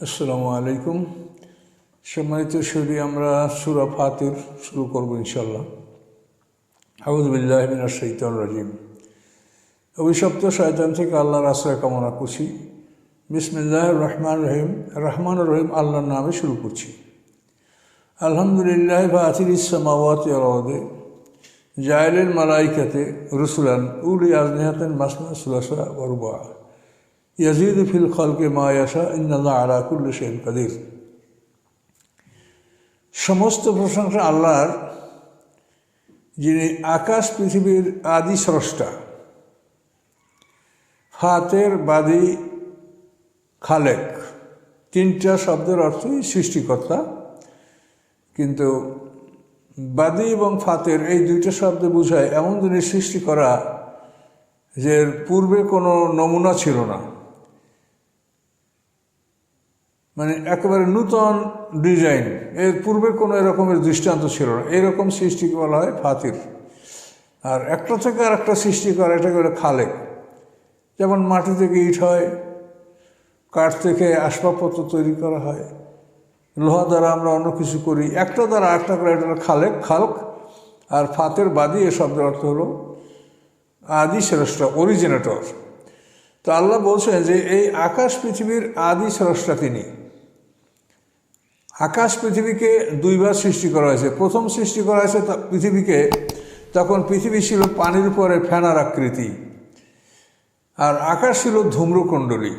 আসসালামু আলাইকুম। সম্মানিত সুরি আমরা সুরা ফাতির শুরু করব ইনশাল্লাহ হাউজবিল্লাহমিন শৈতান রাজিম। অভিশপ্ত শয়তান থেকে আল্লাহর আশ্রয় কামনা করছি। বিসমিল্লাহ রহমান রহিম। রহমান রহিম আল্লাহর নামে শুরু করছি। আলহামদুলিল্লাহ ফাতির ইসমাওয়াত আলাদে জায়লের মালাইকাতে রসুলান উলি আজনেহাতেন মাসনা সুলাসা বরবা ইয়াজিদ ফিল খলকে মা ইয়াশা ইন্নাল্লাহ আলা কুল্লি শেন কাদির সমস্ত প্রশংসা আল্লাহর, যিনি আকাশ, পৃথিবীর আদি স্রষ্টা। ফাতের বাদী খালেক। তিনটা শব্দের অর্থই সৃষ্টিকর্তা। কিন্তু বাদী এবং ফাতের এই দুইটা শব্দ বোঝায় এমন জিনিস সৃষ্টি করা যে পূর্বে কোনো নমুনা ছিল না। মানে একেবারে নূতন ডিজাইন। এর পূর্বে কোনো এরকমের দৃষ্টান্ত ছিল না। এরকম সৃষ্টিকে বলা হয় ফাতির। আর একটা থেকে আর একটা সৃষ্টি করা, এটাকে বলে খালেক। যেমন মাটি থেকে ইট হয়, কাঠ থেকে আসবাবপত্র তৈরি করা হয়, লোহা দ্বারা আমরা অন্য কিছু করি। একটা দ্বারা একটা করে, এটা খালেক, খালক আর ফাতের বাদী এ শব্দের অর্থ হলো আদি স্রষ্টা অরিজিনেটর তো আল্লাহ বলছেন যে এই আকাশ পৃথিবীর আদি স্রষ্টা তিনি। আকাশ পৃথিবীকে দুইবার সৃষ্টি করা হয়েছে। প্রথম সৃষ্টি করা হয়েছে পৃথিবীকে, তখন পৃথিবী ছিল পানির উপরে ফেনার আকৃতি। আর আকাশ ছিল ধূম্রকুণ্ডলী।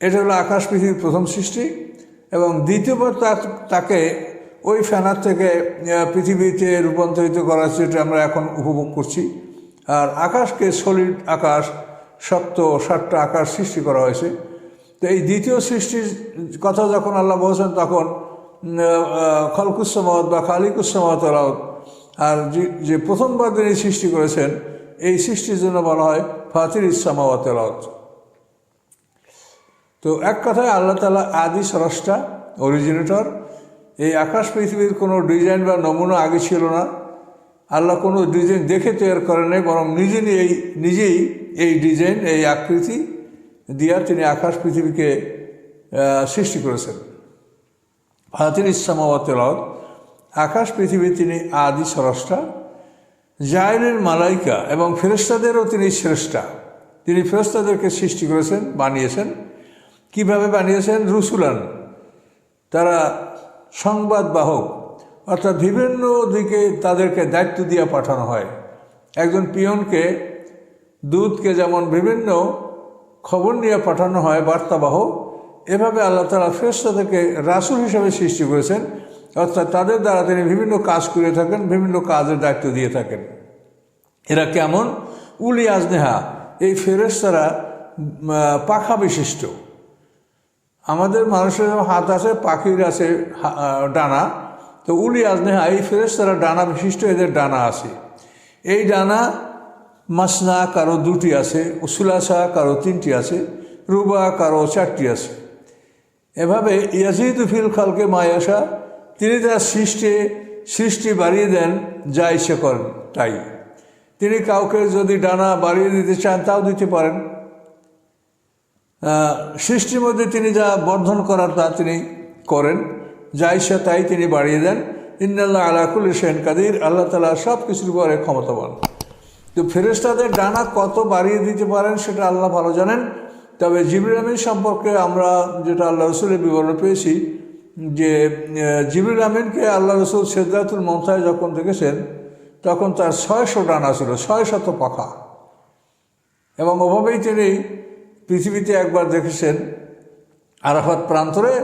এটা হলো আকাশ পৃথিবীর প্রথম সৃষ্টি এবং দ্বিতীয়বার তা- তাকে ওই ফ্যানার থেকে পৃথিবীতে রূপান্তরিত করা যেটা আমরা এখন উপভোগ করছি। আর আকাশকে সলিড আকাশ, শক্ত সাতটা আকাশ সৃষ্টি করা হয়েছে। তো এই দ্বিতীয় সৃষ্টির কথা যখন আল্লাহ বলছেন, তখন খলকুসমাত বা খালিকুসমাত আর যে- প্রথমবার তিনি সৃষ্টি করেছেন, এই সৃষ্টির জন্য বলা হয় ফাতির ইসলামাওয়াত আলাউদ। তো এক কথায় আল্লাহ তালা আদি স্রষ্টা, অরিজিনেটর। এই আকাশ পৃথিবীর কোনো ডিজাইন বা নমুনা আগে ছিল না। আল্লাহ কোনো ডিজাইন দেখে তৈরি করেন বরং নিজে নিয়েই নিজেই এই ডিজাইন, এই আকৃতি দিয়া তিনি আকাশ পৃথিবীকে সৃষ্টি করেছেন। ফাতির ইসলামাবাদ আকাশ পৃথিবী তিনি আদি স্রষ্টা জায়নের মালাইকা এবং ফেরেস্তাদেরও তিনি শ্রেষ্ঠা। তিনি ফেরেস্তাদেরকে সৃষ্টি করেছেন, বানিয়েছেন। কীভাবে বানিয়েছেন? রুসুলান। তারা সংবাদ বাহক, অর্থাৎ বিভিন্ন দিকে তাদেরকে দায়িত্ব দিয়ে পাঠানো হয়। একজন পিয়নকে, দুধকে যেমন বিভিন্ন খবর নিয়ে পাঠানো হয় বার্তাবাহক। এভাবে আল্লাহ তালা ফেরেশতাদেরকে রাসুল হিসাবে সৃষ্টি করেছেন। অর্থাৎ তাদের দ্বারা তিনি বিভিন্ন কাজ করে থাকেন বিভিন্ন কাজের দায়িত্ব দিয়ে থাকেন। এরা কেমন? উলি আজনেহা এই আহ, পাখা বিশিষ্ট। আমাদের মানুষের হাত আছে পাখির আছে ডানা। তো উলি আজনেহা এই ফেরেশতারা ডানা বিশিষ্ট এদের ডানা আছে। এই ডানা মাসনা কারও দুটি আছে, উসুলাসা কারও তিনটি আছে, রুবা কারও চারটি আছে। এভাবে ইয়াজিদ ফিল খালকে মায়াসা তিনি তার সৃষ্টি সৃষ্টি বাড়িয়ে দেন যা ইচ্ছে করেন তাই। তিনি কাউকে যদি ডানা বাড়িয়ে দিতে চান, তাও দিতে পারেন। সৃষ্টির মধ্যে তিনি যা বর্ধন করার তা তিনি করেন, যা ইচ্ছা তাই তিনি বাড়িয়ে দেন। ইন্নাল্লাহ আলাকুল সেন কাদির, আল্লাহ তালা সব কিছুর উপরে ক্ষমতাবান। তো ফেরেশতাদের ডানা কত বাড়িয়ে দিতে পারেন সেটা আল্লাহ ভালো জানেন। তবে জিবরিল আমিন সম্পর্কে আমরা যেটা আল্লাহ রসুলের বিবরণ পেয়েছি যে জিবরিল আমিনকে আল্লাহ রসুল সেদাতুল মন্থায় যখন দেখেছেন তখন তার ছয়শো ডানা ছিল ছয় শত পাখা। এবং ওভাবেই তিনি পৃথিবীতে একবার দেখেছেন আরাফাত প্রান্তরে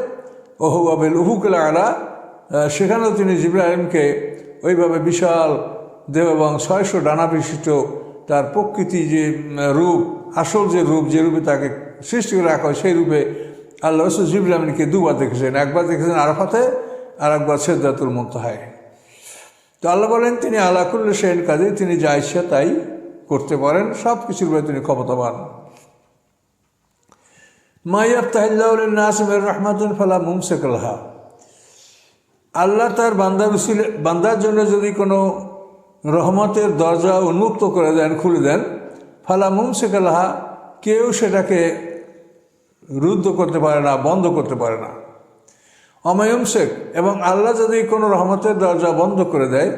ওহুবাবেল উহুকুল আলা আহ, সেখানেও তিনি জিব্রাহিমকে ওইভাবে বিশাল দেহ এবং ছয়শো ডানা বিশিষ্ট তার প্রকৃতি যে রূপ, আসল যে রূপ, যে রূপে তাকে সৃষ্টি করে রাখা হয়, সেই রূপে আল্লাহ রসুল জিব্রাহিমকে দুবার দেখেছেন। একবার দেখেছেন আরাফাতে, আর একবার সেদাতুল মন্তহায়। তো আল্লাহ বলেন, তিনি আলাকুল্ল সেন কাজে তিনি যা ইচ্ছা তাই করতে পারেন সব কিছুর উপরে তিনি ক্ষমতাবান। মাইয়াব তাহিল্লাহ নাসিমের রহমাতুল ফালা মুমসেকলহা। আল্লাহ তার বান্দা বান্দার জন্য যদি কোনো রহমতের দরজা উন্মুক্ত করে দেন, খুলে দেন। ফালা মুমসেকলহা কেউ সেটাকে রুদ্ধ করতে পারে না, বন্ধ করতে পারে না। অময়ম শেখ এবং আল্লাহ যদি কোনো রহমতের দরজা বন্ধ করে দেয়,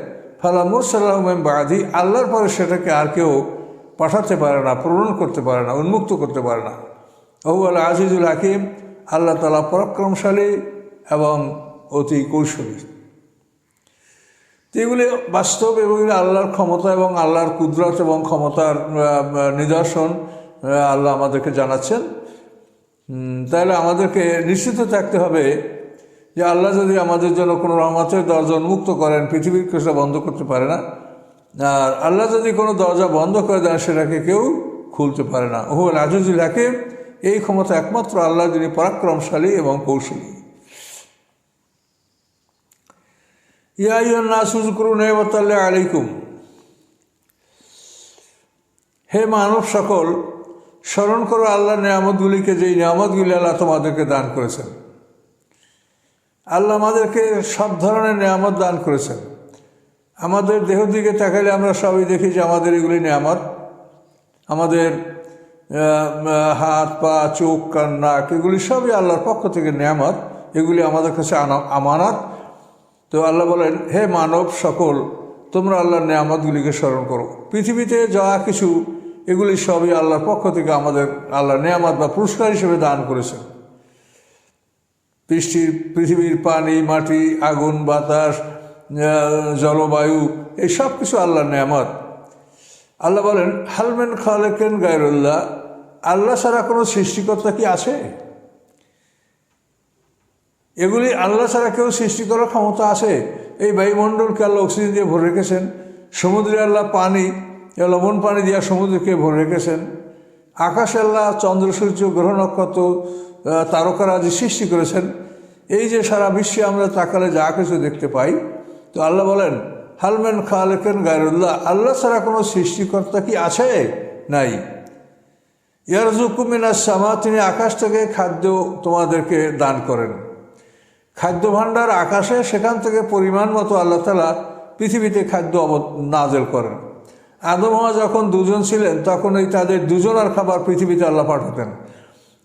ফালা মুরসাল্লাহম বাদি, আল্লাহর পরে সেটাকে আর কেউ পাঠাতে পারে না, পূরণ করতে পারে না, উন্মুক্ত করতে পারে না। ওহু আল্লাহ আজিজুল হাকিম, আল্লাহ তালা পরাক্রমশালী এবং অতি কৌশলী। তো এগুলি বাস্তব এগুলি আল্লাহর ক্ষমতা এবং আল্লাহর কুদরত এবং ক্ষমতার নিদর্শন আল্লাহ আমাদেরকে জানাচ্ছেন। তাহলে আমাদেরকে নিশ্চিত থাকতে হবে যে আল্লাহ যদি আমাদের জন্য কোনো রহমতের দরজা উন্মুক্ত করেন, পৃথিবীর কেউ বন্ধ করতে পারে না। আর আল্লাহ যদি কোনো দরজা বন্ধ করে দেন, সেটাকে কেউ খুলতে পারে না। ওহু রাজুজুল হাকিম, এই ক্ষমতা একমাত্র আল্লাহ যিনি পরাক্রমশালী এবং কৌশলী। আলাইকুম হে মানব সকল, স্মরণ করো আল্লাহ নিয়ামতগুলিকে, যেই নিয়ামতগুলি আল্লাহ তোমাদেরকে দান করেছেন। আল্লাহ আমাদেরকে সব ধরনের নিয়ামত দান করেছেন। আমাদের দেহ দিকে তাকাইলে আমরা সবই দেখি যে আমাদের এগুলি নিয়ামত। আমাদের হাত, পা, চোখ, কান, নাক, এগুলি সবই আল্লাহর পক্ষ থেকে নিয়ামত। এগুলি আমাদের কাছে আমানত। তো আল্লাহ বলেন, হে মানব সকল, তোমরা আল্লাহর নিয়ামতগুলিকে স্মরণ করো। পৃথিবীতে যা কিছু, এগুলি সবই আল্লাহর পক্ষ থেকে আমাদের আল্লাহর নিয়ামত বা পুরস্কার হিসেবে দান করেছেন বৃষ্টির পৃথিবীর পানি, মাটি, আগুন, বাতাস জলবায়ু, এই সব কিছু আল্লাহর নিয়ামত। আল্লাহ বলেন হালমেন খালেকেন গায়রুল্লাহ, আল্লাহ ছাড়া কোনো সৃষ্টিকর্তা কি আছে? এগুলি আল্লাহ ছাড়া কেউ সৃষ্টি করার ক্ষমতা আছে। এই বায়ুমণ্ডলকে আল্লাহ অক্সিজেন দিয়ে ভরে রেখেছেন। সমুদ্রে আল্লাহ পানি লবণ পানি দিয়ে সমুদ্রকে ভরে রেখেছেন। আকাশে আল্লাহ চন্দ্র সূর্য গ্রহ নক্ষত্র আহ, তারকারাজি সৃষ্টি করেছেন। এই যে সারা বিশ্বে আমরা তাকালে যা কিছু দেখতে পাই তো আল্লাহ বলেন হালমেন খালেকেন গায়রুল্লাহ আল্লাহ ছাড়া কোনো সৃষ্টিকর্তা কি আছে? নাই। ইয়ারজুকুমিনা সামা তিনি আকাশ থেকে খাদ্য তোমাদেরকে দান করেন। খাদ্য ভাণ্ডার আকাশে সেখান থেকে পরিমাণ মতো আল্লাহ তালা পৃথিবীতে খাদ্য অব- নাজেল করেন। আদম হওয়া যখন দুজন ছিলেন, তখন এই তাদের দুজনার খাবার পৃথিবীতে আল্লাহ পাঠাতেন।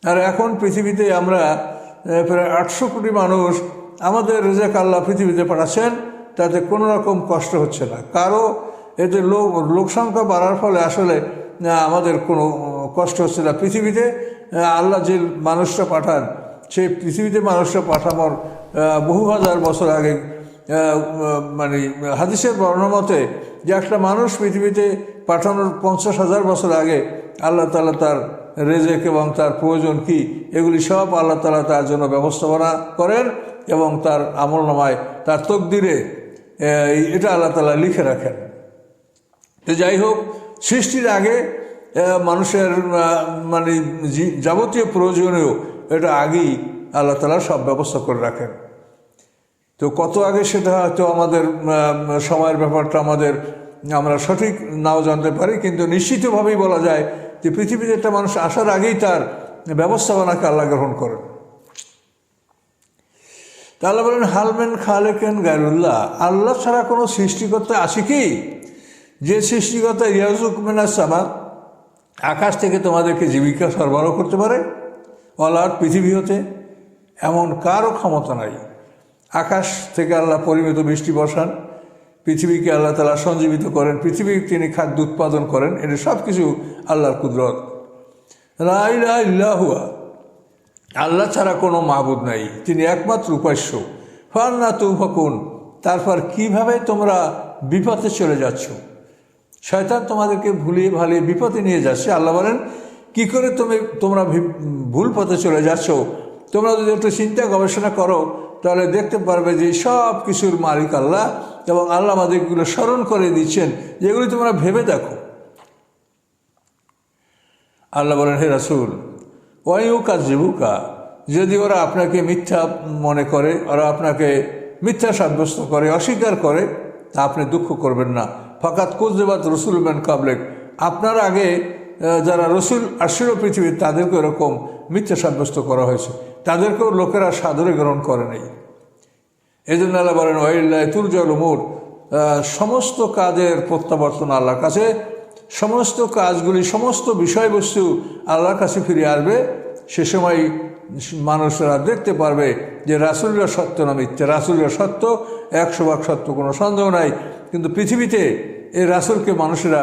আর এখন পৃথিবীতে আমরা প্রায় আটশো কোটি মানুষ আমাদের রেজাক আল্লাহ পৃথিবীতে পাঠাচ্ছেন, তাতে কোনো রকম কষ্ট হচ্ছে না। কারও এতে লোক লোক সংখ্যা বাড়ার ফলে আসলে আমাদের কোনো কষ্ট হচ্ছে না। পৃথিবীতে আল্লাহ যে মানুষটা পাঠান, সেই পৃথিবীতে মানুষটা পাঠানোর বহু হাজার বছর আগে মানে হাদিসের বর্ণনা মতে যে একটা মানুষ পৃথিবীতে পাঠানোর পঞ্চাশ হাজার বছর আগে আল্লাহ তালা তার রেজেক এবং তার প্রয়োজন কি, এগুলি সব আল্লাহ তালা তার জন্য ব্যবস্থাপনা করেন এবং তার আমল নামায় তার তকদিরে এটা আল্লাহ তালা লিখে রাখেন। তো যাই হোক, সৃষ্টির আগে মানুষের মানে যাবতীয় প্রয়োজনীয়, এটা আগেই আল্লাহ তালা সব ব্যবস্থা করে রাখেন। তো কত আগে সেটা হয়তো আমাদের সময়ের ব্যাপারটা আমাদের, আমরা সঠিক নাও জানতে পারি, কিন্তু নিশ্চিতভাবেই বলা যায় যে পৃথিবীতে একটা মানুষ আসার আগেই তার ব্যবস্থাপনাকে আল্লাহ গ্রহণ করেন। তাহলে বলেন হালমেন খালেকেন গায়রুল্লাহ, আল্লাহ ছাড়া কোনো সৃষ্টিকর্তা আছে কি? যে সৃষ্টিকর্তা ইয়াজুকমেনা সামা, আকাশ থেকে তোমাদেরকে জীবিকা সরবরাহ করতে পারে অলার পৃথিবী হতে, এমন কারও ক্ষমতা নাই। আকাশ থেকে আল্লাহ পরিমিত বৃষ্টি বসান, পৃথিবীকে আল্লাহ তালা সঞ্জীবিত করেন, পৃথিবীর তিনি খাদ্য উৎপাদন করেন, এটা সব কিছু আল্লাহর কুদরত। ইল্লাহুয়া আল্লাহ ছাড়া কোনো মাহবুদ নাই, তিনি একমাত্র উপাস্য। ফান্না তুফকুন, তারপর কীভাবে তোমরা বিপথে চলে যাচ্ছ? শয়তান তোমাদেরকে ভুলিয়ে ভালিয়ে বিপদে নিয়ে যাচ্ছে। আল্লাহ বলেন, কি করে তুমি, তোমরা ভুল পথে চলে যাচ্ছ? তোমরা যদি একটু চিন্তা গবেষণা করো তাহলে দেখতে পারবে যে সব কিছুর মালিক আল্লাহ এবং আল্লাহ আমাদেরগুলো স্মরণ করে দিচ্ছেন, যেগুলি তোমরা ভেবে দেখো। আল্লাহ বলেন, হে রাসুল ওয়াইউকা জীবুকা যদি ওরা আপনাকে মিথ্যা মনে করে, ওরা আপনাকে মিথ্যা সাব্যস্ত করে, অস্বীকার করে, তা আপনি দুঃখ করবেন না। ফাকাত কুজবাত রসুল ম্যান কাবলেক আপনার আগে যারা রসুল আসিল পৃথিবীর, তাদেরকে এরকম মিথ্যা সাব্যস্ত করা হয়েছে। তাদেরকেও লোকেরা সাদরে গ্রহণ করে নেই। এই জন্য আল্লাহ বলেন, ওয়াইল্লাহ তুরজল উমুর। সমস্ত কাজের প্রত্যাবর্তন আল্লাহর কাছে, সমস্ত কাজগুলি, সমস্ত বিষয়বস্তু আল্লাহর কাছে ফিরে আসবে। সে সময় মানুষরা দেখতে পারবে যে রাসুলরা সত্য না মিথ্যা। রাসুলরা সত্য, একশো ভাগ সত্য, কোনো সন্দেহ নাই। কিন্তু পৃথিবীতে এই রাসুলকে মানুষেরা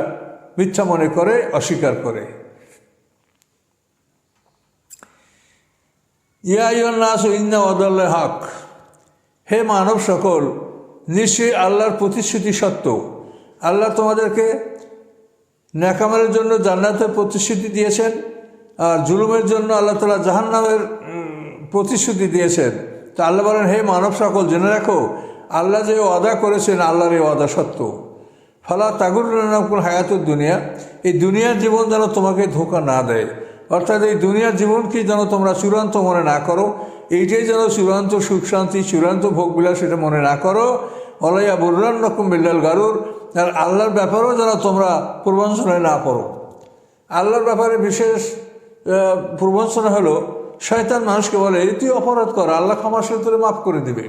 মিথ্যা মনে করে, অস্বীকার করে। ইয়াস ইন্না ওদাল্লা হক। হে মানব সকল, নিশ্চয়ই আল্লাহর প্রতিশ্রুতি সত্য। আল্লাহ তোমাদেরকে ন্যাকামের জন্য জান্নাতের প্রতিশ্রুতি দিয়েছেন, আর জুলুমের জন্য আল্লাহ তালা জাহান্নামের প্রতিশ্রুতি দিয়েছেন। তা আল্লাহ বলেন, হে মানব সকল, জেনে রাখো, আল্লাহ যে ওয়াদা করেছেন, আল্লাহর এই ওয়াদা সত্য। ফালা তাগুর নামকুল হায়াতুর দুনিয়া, এই দুনিয়ার জীবন যেন তোমাকে ধোকা না দেয়। অর্থাৎ এই দুনিয়ার জীবনকে যেন তোমরা চূড়ান্ত মনে না করো, এইটাই যেন চূড়ান্ত সুখ শান্তি, চূড়ান্ত ভোগবিলাস সেটা মনে না করো। অলাইয়া বুর্রান রকম বিল্লাল গারুর। আর আল্লাহর ব্যাপারেও যেন তোমরা পূর্বাঞ্চনায় না করো আল্লাহর ব্যাপারে বিশেষ পূর্বাঞ্চনা হলো, শয়তান মানুষকে বলে তুই অপরাধ কর, আল্লাহ ক্ষমা তোরে মাফ করে দিবে।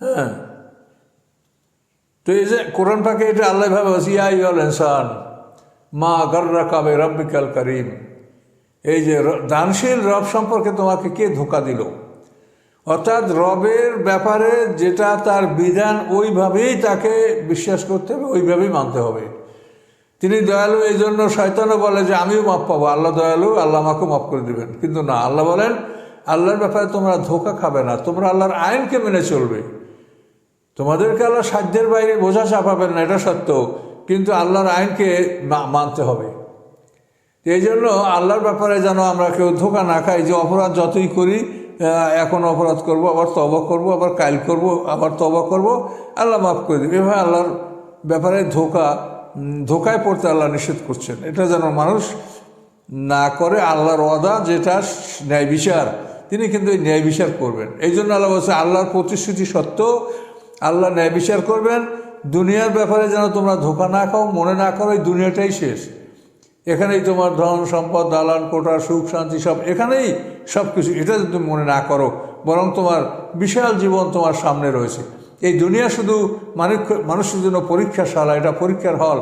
হ্যাঁ। তো এই যে কোরআন পাকে এটা আল্লাহ ভাবে ইয়া ইনসান মা গর্রা কাবে রব্বিকাল করিম। এই যে দানশীল রব সম্পর্কে তোমাকে কে ধোকা দিল? অর্থাৎ রবের ব্যাপারে যেটা তার বিধান, ওইভাবেই তাকে বিশ্বাস করতে হবে, ওইভাবেই মানতে হবে। তিনি দয়ালু এই জন্য শয়তানও বলে যে, আমিও মাপ পাবো, আল্লাহ দয়ালু, আল্লাহ আমাকেও মাফ করে দেবেন। কিন্তু না, আল্লাহ বলেন, আল্লাহর ব্যাপারে তোমরা ধোকা খাবে না, তোমরা আল্লাহর আইনকে মেনে চলবে। তোমাদেরকে আল্লাহ সাধ্যের বাইরে বোঝা চাপাবেন না, এটা সত্য। কিন্তু আল্লাহর আইনকে মানতে হবে। এই জন্য আল্লাহর ব্যাপারে যেন আমরা কেউ ধোকা না খাই যে অপরাধ যতই করি এখন অপরাধ করব, আবার তবা করব, আবার কাইল করব, আবার তবা করব, আল্লাহ মাফ করে দেবে। এভাবে আল্লাহর ব্যাপারে ধোকা ধোকায় পড়তে আল্লাহ নিষেধ করছেন। এটা যেন মানুষ না করে আল্লাহর ওয়াদা যেটা ন্যায় বিচার, তিনি কিন্তু এই ন্যায় বিচার করবেন। এই জন্য আল্লাহ বলছে, আল্লাহর প্রতিশ্রুতি সত্ত্বেও আল্লাহ ন্যায় বিচার করবেন। দুনিয়ার ব্যাপারে যেন তোমরা ধোকা না খাও, মনে না করো, এই দুনিয়াটাই শেষ। এখানেই তোমার ধন সম্পদ, দালান, কোটা, সুখ, শান্তি, সব এখানেই সব কিছু এটা যদি তুমি মনে না করো, বরং তোমার বিশাল জীবন তোমার সামনে রয়েছে। এই দুনিয়া শুধু মানুষ মানুষের জন্য পরীক্ষাশালা, এটা পরীক্ষার হল।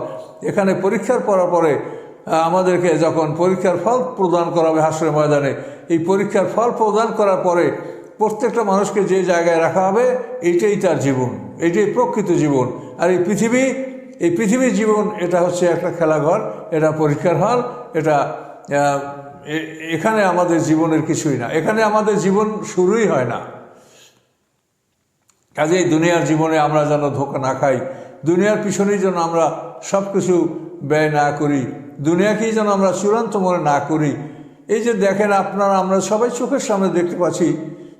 এখানে পরীক্ষার পড়া পরে আমাদেরকে যখন পরীক্ষার ফল প্রদান করা হবে হাসরের ময়দানে, এই পরীক্ষার ফল প্রদান করার পরে প্রত্যেকটা মানুষকে যে জায়গায় রাখা হবে, এইটাই তার জীবন। এইটাই প্রকৃত জীবন। আর এই পৃথিবী, এই পৃথিবীর জীবন, এটা হচ্ছে একটা খেলাঘর, এটা পরীক্ষার হল, এটা এখানে আমাদের জীবনের কিছুই না। এখানে আমাদের জীবন শুরুই হয় না। কাজেই দুনিয়ার জীবনে আমরা যেন ধোকা না খাই, দুনিয়ার পিছনেই যেন আমরা সব কিছু ব্যয় না করি, দুনিয়াকেই যেন আমরা চূড়ান্ত মনে না করি। এই যে দেখেন আপনারা, আমরা সবাই চোখের সামনে দেখতে পাচ্ছি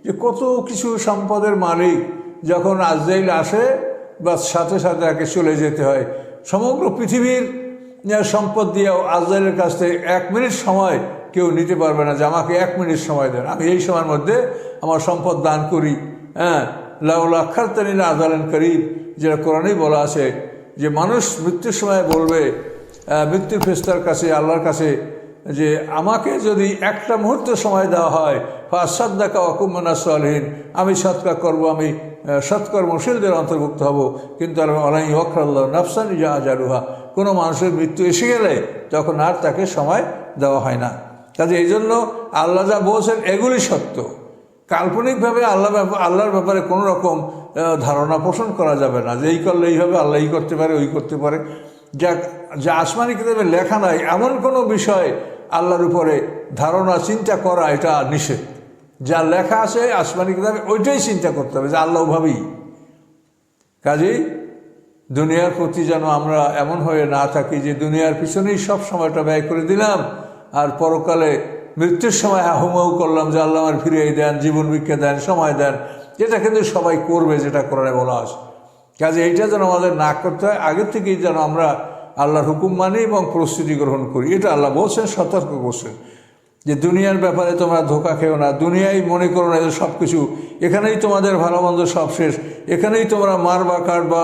যে কত কিছু সম্পদের মালিক যখন আজরাইল আসে বা সাথে সাথে তাকে চলে যেতে হয়। সমগ্র পৃথিবীর সম্পদ দিয়ে আজরাইলের কাছ থেকে এক মিনিট সময় কেউ নিতে পারবে না যে আমাকে এক মিনিট সময় দেন। আমি এই সময়ের মধ্যে আমার সম্পদ দান করি। হ্যাঁ লাউল আখার তানিনা আদালেন করিব, যেটা কোরআনেই বলা আছে যে মানুষ মৃত্যুর সময় বলবে মৃত্যুর ফেস্তার কাছে, আল্লাহর কাছে যে আমাকে যদি একটা মুহূর্ত সময় দেওয়া হয়, ফাঁসাদ্দাকা অকুমানা সলহীন, আমি সৎকার করব, আমি সৎকর্মশীলদের অন্তর্ভুক্ত হব। কিন্তু আর আলাই অখরাল্লাহ নাফসানি যা আজারুহা কোনো মানুষের মৃত্যু এসে গেলে তখন আর তাকে সময় দেওয়া হয় না। কাজে এই জন্য আল্লাহ যা বলছেন, এগুলি সত্য। কাল্পনিকভাবে আল্লাহ আল্লাহর ব্যাপারে কোনো রকম ধারণা পোষণ করা যাবে না। যে এই করলে এই হবে আল্লাহ এই করতে পারে, ওই করতে পারে। যা যা আসমানি কিতাবে লেখা নাই, এমন কোনো বিষয় আল্লাহর উপরে ধারণা, চিন্তা করা, এটা নিষেধ। যা লেখা আছে আসমানি কিতাবে, ওইটাই চিন্তা করতে হবে যে আল্লাহ ভাবি কাজেই দুনিয়ার প্রতি যেন আমরা এমন হয়ে না থাকি যে দুনিয়ার পিছনেই সব সময়টা ব্যয় করে দিলাম, আর পরকালে মৃত্যুর সময় হুমাউ করলাম যে আল্লাহ আমার ফিরিয়ে দেন, জীবন ভিক্ষা দেন, সময় দেন। যেটা কিন্তু সবাই করবে যেটা কোরআনে বলা আছে কাজে, এইটা যেন আমাদের না করতে হয়, আগের থেকেই যেন আমরা আল্লাহর হুকুম মানি এবং প্রস্তুতি গ্রহণ করি। এটা আল্লাহ বলছেন, সতর্ক করছেন। যে দুনিয়ার ব্যাপারে তোমরা ধোকা খেও না, দুনিয়ায় মনে করো না এদের সব কিছু এখানেই তোমাদের ভালো মন্দ সব শেষ। এখানেই তোমরা মারবা, কাটবা,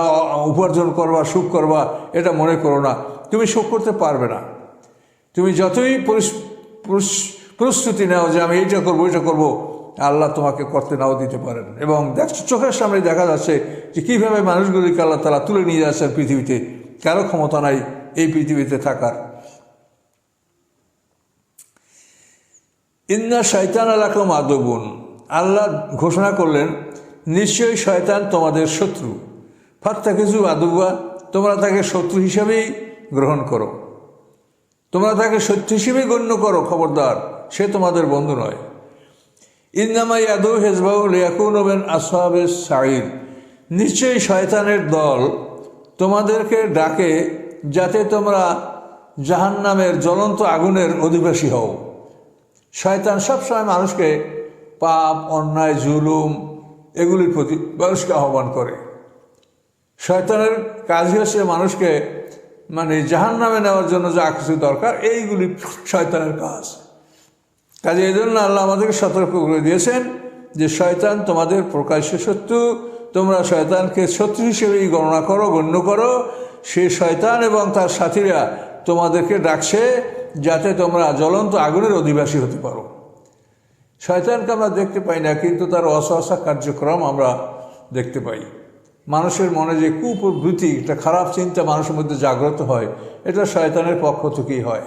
উপার্জন করবা, সুখ করবা, এটা মনে করো না। তুমি সুখ করতে পারবে না। তুমি যতই প্রস্তুতি নাও যে আমি এইটা করব এইটা করব, আল্লাহ তোমাকে করতে নাও দিতে পারেন। এবং দেখ, চোখের সামনে দেখা যাচ্ছে যে কীভাবে মানুষগুলিকে আল্লাহ তালা তুলে নিয়ে যাচ্ছেন পৃথিবীতে। কারও ক্ষমতা নাই এই পৃথিবীতে থাকার। ইন্না শয়তান আলাকম আদবুন। আল্লাহ ঘোষণা করলেন, নিশ্চয়ই শয়তান তোমাদের শত্রু। ফাত্তা কিছু আদুবা তোমরা তাকে শত্রু হিসাবেই গ্রহণ করো। তোমরা তাকে শত্রু হিসেবেই গণ্য করো, খবরদার, সে তোমাদের বন্ধু নয়। ইন্নামাই আদৌ হেজবাউল ইয়াকুন ওবেন আসহাবে সাইর নিশ্চয়ই শয়তানের দল তোমাদেরকে ডাকে যাতে তোমরা জাহান্নামের জ্বলন্ত আগুনের অধিবাসী হও। শয়তান সবসময় মানুষকে পাপ, অন্যায়, জুলুম এগুলির প্রতি মানুষকে আহ্বান করে। শয়তানের কাজই হচ্ছে মানুষকে মানে জাহান নামে নেওয়ার জন্য যা কিছু দরকার, এইগুলি শয়তানের কাজ। কাজে এই জন্য আল্লাহ আমাদেরকে সতর্ক করে দিয়েছেন যে শয়তান তোমাদের প্রকাশ্য শত্রু, তোমরা শয়তানকে শত্রু হিসেবেই গণনা করো, গণ্য করো। সে শয়তান এবং তার সাথীরা তোমাদেরকে ডাকছে যাতে তোমরা জ্বলন্ত আগুনের অধিবাসী হতে পারো। শয়তানকে আমরা দেখতে পাই না, কিন্তু তার অসহসা কার্যক্রম আমরা দেখতে পাই। মানুষের মনে যে কুপ্রবৃত্তি, একটা খারাপ চিন্তা মানুষের মধ্যে জাগ্রত হয়, এটা শয়তানের পক্ষ থেকেই হয়।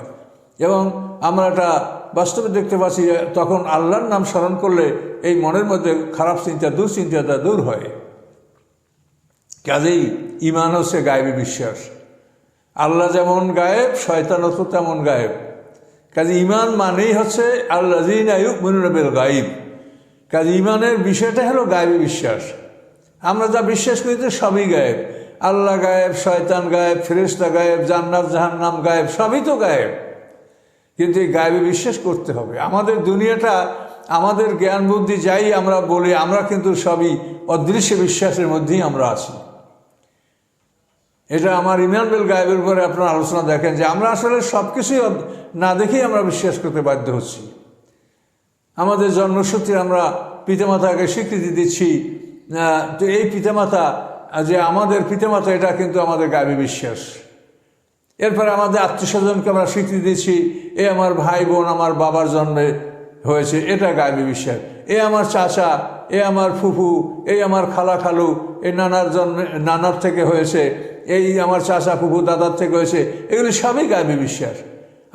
এবং আমরা এটা বাস্তবে দেখতে পাচ্ছি তখন আল্লাহর নাম স্মরণ করলে এই মনের মধ্যে খারাপ চিন্তা, দুশ্চিন্তাটা দূর হয়। কাজেই ইমান হচ্ছে গায়েবী বিশ্বাস। আল্লাহ যেমন গায়েব শয়তানও তো তেমন গায়েব। কাজে ইমান মানেই হচ্ছে আল্লাহ জিন আয়ুব মনুরবেল গাইব কাজে ইমানের বিষয়টা হলো গায়েবী বিশ্বাস। আমরা যা বিশ্বাস করি তো সবই গায়েব। আল্লাহ গায়েব, শয়তান গায়েব ফেরেস্তা গায়েব, জান্নাত, জাহান্নাম গায়েব, সবই তো গায়েব। কিন্তু এই গায়েবে বিশ্বাস করতে হবে। আমাদের দুনিয়াটা, আমাদের জ্ঞান বুদ্ধি যাই আমরা বলি, আমরা কিন্তু সবই অদৃশ্য বিশ্বাসের মধ্যেই আমরা আছি। এটা আমার ইমানবেল গায়েবের উপরে আপনার আলোচনা দেখেন যে আমরা আসলে সব কিছুই না দেখেই আমরা বিশ্বাস করতে বাধ্য হচ্ছি। আমাদের জন্মসূত্রে আমরা পিতামাতাকে স্বীকৃতি দিচ্ছি। তো এই পিতামাতা, যে আমাদের পিতামাতা, এটা কিন্তু আমাদের গায়েবী বিশ্বাস। এরপরে আমাদের আত্মীয়স্বজনকে আমরা স্বীকৃতি দিচ্ছি, এ আমার ভাই বোন, আমার বাবার জন্মে হয়েছে, এটা গায়েবী বিশ্বাস। এ আমার চাচা, এ আমার ফুফু এই আমার খালা খালু, এ নানার জন্মে নানার থেকে হয়েছে এই আমার চাচা ফুফু, দাদার থেকে হয়েছে, এগুলি সবই গায়েবী বিশ্বাস।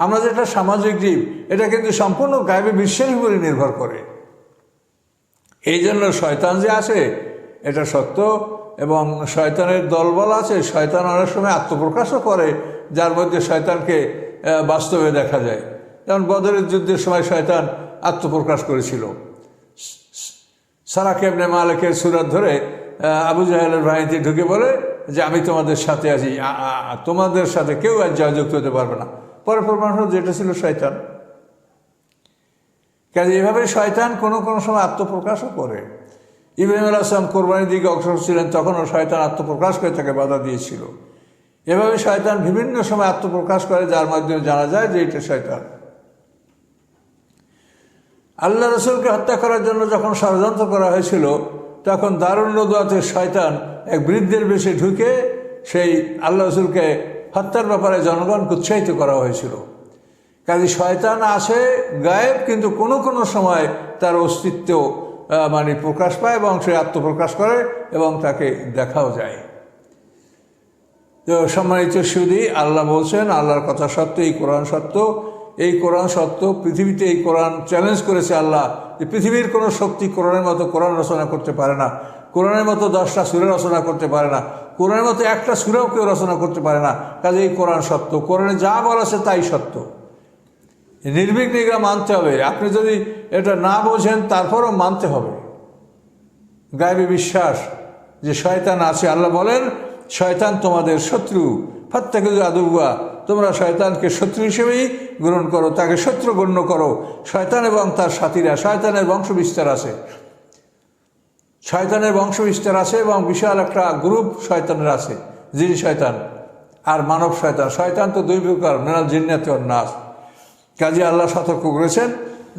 আমরা যেটা সামাজিক জীব, এটা কিন্তু সম্পূর্ণ গায়েবী বিশ্বাসের উপরে নির্ভর করে। এই জন্য শয়তান যে আছে, এটা সত্য, এবং শয়তানের দলবল আছে, শয়তান অনেক সময় আত্মপ্রকাশও করে, যার মধ্যে শয়তানকে বাস্তবে দেখা যায়। যেমন বদরের যুদ্ধের সময় শয়তান আত্মপ্রকাশ করেছিল। সারা কেবনে মালিকের সুরাত ধরে আবু জাহেলের বাহিনীতে ঢুকে বলে যে আমি তোমাদের সাথে আছি তোমাদের সাথে কেউ আজ যুক্ত হতে পারবে না। পরে প্রমাণ হল যেটা ছিল শয়তান। কাজে এভাবে শয়তান কোনো কোনো সময় আত্মপ্রকাশও করে। ইব্রাহিম আল আসলাম কোরবানির দিকে অগ্রসর ছিলেন, তখনও শয়তান আত্মপ্রকাশ করে তাকে বাধা দিয়েছিল। এভাবে শয়তান বিভিন্ন সময় আত্মপ্রকাশ করে, যার মাধ্যমে জানা যায় যে এটা শয়তান। আল্লাহ রসুলকে হত্যা করার জন্য যখন ষড়যন্ত্র করা হয়েছিল তখন দারুণ নদুয়াতে শয়তান এক বৃদ্ধের বেশে ঢুকে সেই আল্লাহ রসুলকে হত্যার ব্যাপারে জনগণকে উৎসাহিত করা হয়েছিল। কাজে শয়তান আসে গায়েব, কিন্তু কোনো কোনো সময় তার অস্তিত্ব মানে প্রকাশ পায় এবং সে আত্মপ্রকাশ করে এবং তাকে দেখাও যায়। তো সম্মানিত সুদী, আল্লাহ বলছেন, আল্লাহর কথা সত্য এই কোরআন সত্য এই কোরআন সত্য পৃথিবীতে এই কোরআন চ্যালেঞ্জ করেছে আল্লাহ যে পৃথিবীর কোনো শক্তি কোরআনের মতো কোরআন রচনা করতে পারে না, কোরআনের মতো দশটা সুরে রচনা করতে পারে না, কোরআনের মতো একটা সুরেও কেউ রচনা করতে পারে না। কাজে এই কোরআন সত্য, কোরআনে যা বলা আছে তাই সত্য। নির্বিঘ্নে এগুলো মানতে হবে। আপনি যদি এটা না বোঝেন, তারপরও মানতে হবে। গায়েবী বিশ্বাস যে শয়তান আছে, আল্লাহ বলেন, শয়তান তোমাদের শত্রু। ফাত্তাকে আদুয়া তোমরা শয়তানকে শত্রু হিসেবেই গ্রহণ করো, তাকে শত্রু গণ্য করো। শয়তান এবং তার সাথীরা, শয়তানের বংশ বিস্তার আছে। শয়তানের বংশ বিস্তার আছে এবং বিশাল একটা গ্রুপ শয়তানের আছে যিনি শয়তান আর মানব শয়তান। শয়তান তো দুই প্রকার, মেনাল জিন্নাতে নাচ কাজে আল্লাহ সতর্ক করেছেন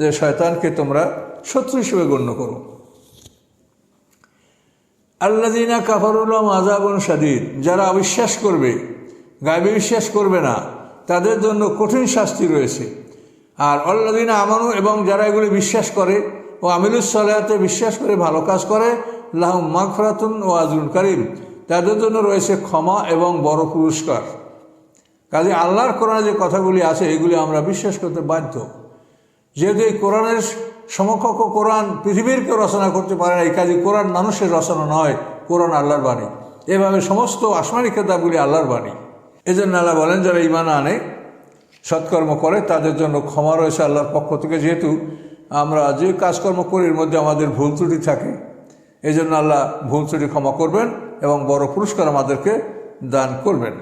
যে শয়তানকে তোমরা শত্রু হিসেবে গণ্য করো। আল্লাদিনা কাফারুল্লাম আজাবন সাদিদ যারা অবিশ্বাস করবে গায়ে বিশ্বাস করবে না। তাদের জন্য কঠিন শাস্তি রয়েছে। আর অল্লাদিনা আমানু এবং যারা এগুলি বিশ্বাস করে ও আমিলুসলাহাতে বিশ্বাস করে ভালো কাজ করে, লাহম মাগফরাতুন ও আজরুল করিম। তাদের জন্য রয়েছে ক্ষমা এবং বড় পুরস্কার। কাজে আল্লাহর কোরআনে যে কথাগুলি আছে, এগুলি আমরা বিশ্বাস করতে বাধ্য। যেহেতু এই কোরআনের সমকক্ষ কোরআন পৃথিবীর কেউ রচনা করতে পারে না, এই কাজে কোরআন মানুষের রচনা নয়, কোরআন আল্লাহর বাণী। এভাবে সমস্ত আসমানি খেতাবগুলি আল্লাহর বাণী। এই জন্য আল্লাহ বলেন, যারা ইমান আনে, সৎকর্ম করে, তাদের জন্য ক্ষমা রয়েছে আল্লাহর পক্ষ থেকে। যেহেতু আমরা যে কাজকর্ম করি, এর মধ্যে আমাদের ভুল ত্রুটি থাকে এই জন্য আল্লাহ ভুল ত্রুটি ক্ষমা করবেন এবং বড় পুরস্কার আমাদেরকে দান করবেন।